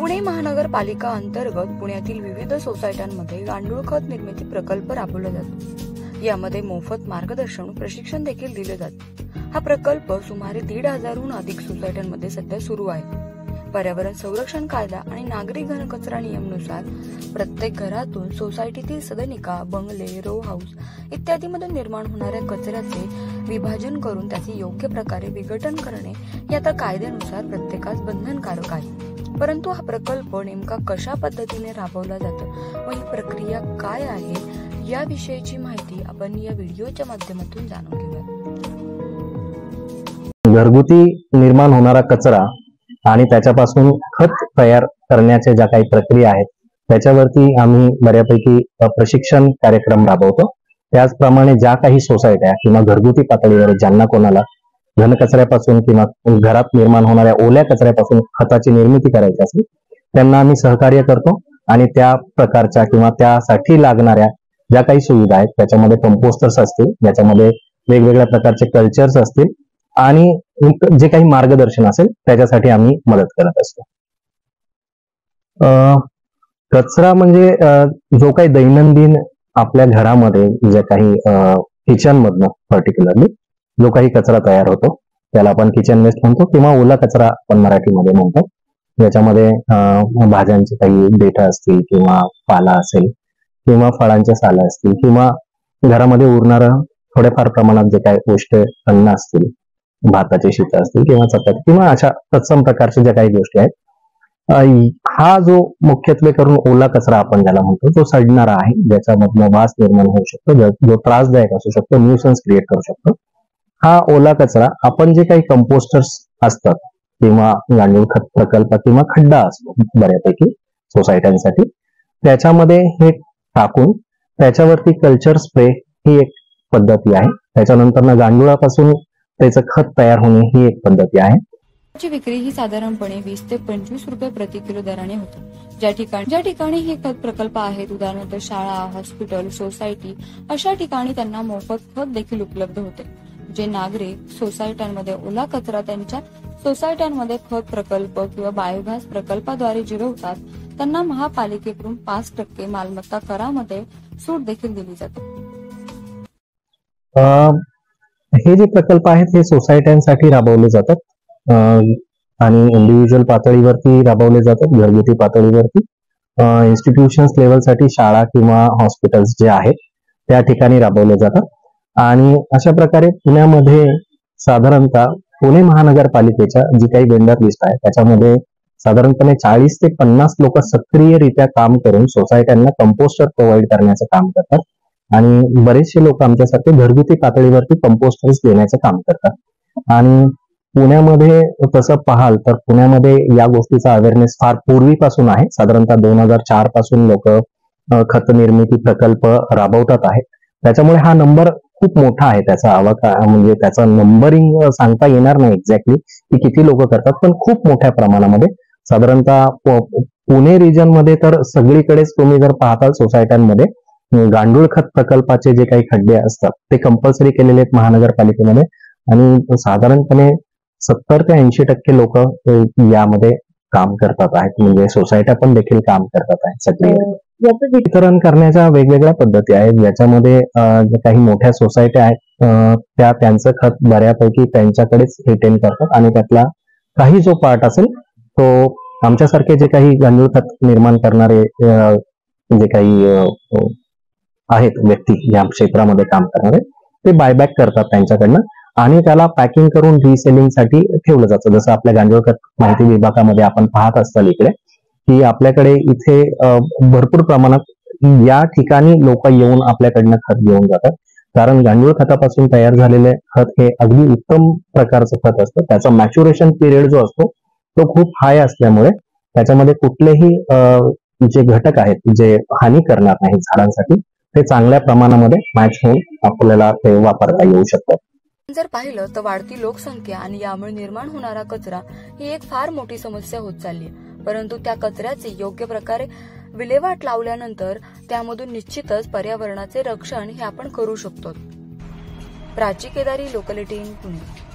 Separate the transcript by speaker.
Speaker 1: पुणे महानगरपालिका अंतर्गत पुण्यातील विविध सोसायट्यांमध्ये गांडूळ खत निर्मिती प्रकल्प राबवला जातो. यामध्ये मोफत मार्गदर्शन प्रशिक्षण देखील दिले जाते. हा प्रकल्प सुमारे दीड हजारहून अधिक सोसायट्यांमध्ये सध्या सुरू आहे. पर्यावरण संरक्षण कायदा आणि नागरी घनकचरा नियमनुसार प्रत्येक घरातून सोसायटीतील सदनिका बंगले रो हाऊस इत्यादीमधून निर्माण होणाऱ्या कचऱ्याचे विभाजन करून त्याचे योग्य प्रकारे विघटन करणे हे आता कायद्यानुसार प्रत्येकास बंधनकारक आहे. परंतु हा प्रकल्प नेमका कशा पद्धतीने राबवला जातो व ही प्रक्रिया काय आहे याविषयीची माहिती आपण या व्हिडिओच्या माध्यमातून जाणून घेऊया
Speaker 2: घरगुती निर्माण होणारा कचरा आणि त्याच्यापासून खत तयार करण्याच्या ज्या काही प्रक्रिया आहेत त्याच्यावरती आम्ही बऱ्यापैकी प्रशिक्षण कार्यक्रम राबवतो. त्याचप्रमाणे ज्या काही सोसायट्या किंवा घरगुती पातळीवर ज्यांना कोणाला घनकचऱ्यापासून किंवा घरात निर्माण होणाऱ्या ओल्या कचऱ्यापासून खताची निर्मिती करायची असेल त्यांना आम्ही सहकार्य करतो आणि त्या प्रकारच्या किंवा त्यासाठी लागणाऱ्या ज्या काही सुविधा आहेत त्याच्यामध्ये कंपोस्टर्स असतील ज्याच्यामध्ये वेगवेगळ्या प्रकारचे कल्चर्स असतील आणि जे काही मार्गदर्शन असेल त्याच्यासाठी आम्ही मदत करत असतो. अं, कचरा म्हणजे अं, जो काही दैनंदिन आपल्या घरामध्ये जे काही किचनमधनं पर्टिक्युलरली जो काही कचरा तयार होतो त्याला आपण किचन वेस्ट म्हणतो किंवा ओला कचरा आपण मराठीमध्ये म्हणतो. ज्याच्यामध्ये भाज्यांचे काही देठा असतील किंवा पाला असेल किंवा फळांच्या साला असतील किंवा घरामध्ये उरणारं थोड्याफार प्रमाणात जे काही गोष्ट अन्न असतील भाताचे शीत असतील किंवा चपाती किंवा अशा तत्सम प्रकारच्या ज्या काही गोष्टी आहेत हा जो मुख्यत्वे करून ओला कचरा आपण ज्याला म्हणतो तो सडणारा आहे. ज्याच्यामधनं वास निर्माण होऊ शकतो जो त्रासदायक असू शकतो न्यूसन्स क्रिएट करू शकतो. हा ओला कचरा आपण जे काही कंपोस्टर्स असतात किंवा गांडूळ खत प्रकल्प किंवा खड्डा असतो बऱ्यापैकी सोसायट्यांसाठी त्याच्यामध्ये हे टाकून त्याच्यावरती कल्चर स्प्रे ही एक पद्धती आहे. त्याच्यानंतर गांडुळापासून त्याचं खत तयार होणे ही एक पद्धती आहे.
Speaker 1: ची विक्री ही साधारणपणे वीस ते पंचवीस रुपये प्रति किलो दराने होते. ज्या ठिकाणी ज्या ठिकाणी हे खत प्रकल्प आहेत उदाहरणार्थ शाळा हॉस्पिटल सोसायटी अशा ठिकाणी त्यांना मोफत खत देखील उपलब्ध होते. जे नागरिक सोसायट्यांमध्ये ओला कचरा त्यांच्या सोसायट्यांमध्ये खत प्रकल्प किंवा बायोगॅस प्रकल्पाद्वारे जिरवतात त्यांना महापालिकेकडून पाच टक्के मालमत्ता करामध्ये सूट देखील दिली जाते.
Speaker 2: हे जे प्रकल्प आहेत हे सोसायट्यांसाठी राबवले जातात. आणि इंडिव्हिज्युअल पातळीवरती राबवले जातात घरगुती पातळीवरती. इन्स्टिट्यूशन्स लेवलसाठी शाळा किंवा हॉस्पिटल्स जे आहेत त्या ठिकाणी राबवले जातात. आणि अशा प्रकारे पुण्यामध्ये साधारणतः पुणे महानगरपालिकेच्या जी काही वेंडर लिस्ट आहे त्याच्यामध्ये साधारणपणे चाळीस ते पन्नास लोक सक्रियरित्या काम करून सोसायट्यांना कंपोस्टर प्रोव्हाइड करण्याचं काम करतात. आणि बरेचसे लोक आमच्यासारखे घरगुती पातळीवरती कंपोस्टर्स देण्याचं काम करतात. आणि पुण्यामध्ये तसं पाहाल तर पुण्यामध्ये या गोष्टीचा अवेअरनेस फार पूर्वीपासून आहे. साधारणतः दोन हजार चारपासून लोक खत निर्मिती प्रकल्प राबवतात आहेत. त्याच्यामुळे हा नंबर खूप मोठा आहे त्याचा आवाका म्हणजे त्याचा नंबरिंग सांगता येणार नाही एक्झॅक्टली की किती लोक करतात पण खूप मोठ्या प्रमाणामध्ये. साधारणतः पुणे रिजनमध्ये तर सगळीकडेच तुम्ही जर पाहताल सोसायट्यांमध्ये गांडूळ खत प्रकल्पाचे जे काही खड्डे असतात ते कंपल्सरी केलेले आहेत महानगरपालिकेमध्ये. आणि साधारणपणे सत्तर ते ऐंशी टक्के लोक यामध्ये काम करतात आहेत. म्हणजे सोसायट्या पण देखील काम करतात आहेत सगळे हो. याचं वितरण करण्याच्या वेगवेगळ्या पद्धती आहेत. याच्यामध्ये काही मोठ्या सोसायट्या आहेत त्या त्यांचं खत बऱ्यापैकी त्यांच्याकडेच रिटेन करतात आणि त्यातला काही जो पार्ट असेल तो आमच्यासारखे जे काही गांडूळ खत निर्माण करणारे जे काही आहेत व्यक्ती या क्षेत्रामध्ये काम करणारे ते बायबॅक करतात त्यांच्याकडनं आणि त्याला पॅकिंग करून रिसेलिंगसाठी ठेवलं जातं. जसं आपल्या गांडूळ खत माहिती विभागामध्ये आपण पाहत असताल इकडे की आपल्याकडे इथे भरपूर प्रमाणात या ठिकाणी लोक येऊन आपल्याकडनं खत घेऊन जातात. कारण गांडूळ खतापासून तयार झालेले खत हे अगदी उत्तम प्रकारचं खत असतं. त्याचा मॅच्युरेशन पिरियड जो असतो तो खूप हाय असल्यामुळे त्याच्यामध्ये कुठलेही जे घटक आहेत जे हानी करणार नाही झाडांसाठी ते चांगल्या प्रमाणामध्ये मॅच होऊन आपल्याला ते वापरता येऊ शकतात.
Speaker 1: जर पाहिलं तर वाढती लोकसंख्या आणि यामुळे निर्माण होणारा कचरा ही एक फार मोठी समस्या होत चालली आहे. परंतु त्या कचऱ्याचे योग्य प्रकारे विल्हेवाट लावल्यानंतर त्यामधून निश्चितच पर्यावरणाचे रक्षण हे आपण करू शकतो. Prachi Kedari locality in Pune.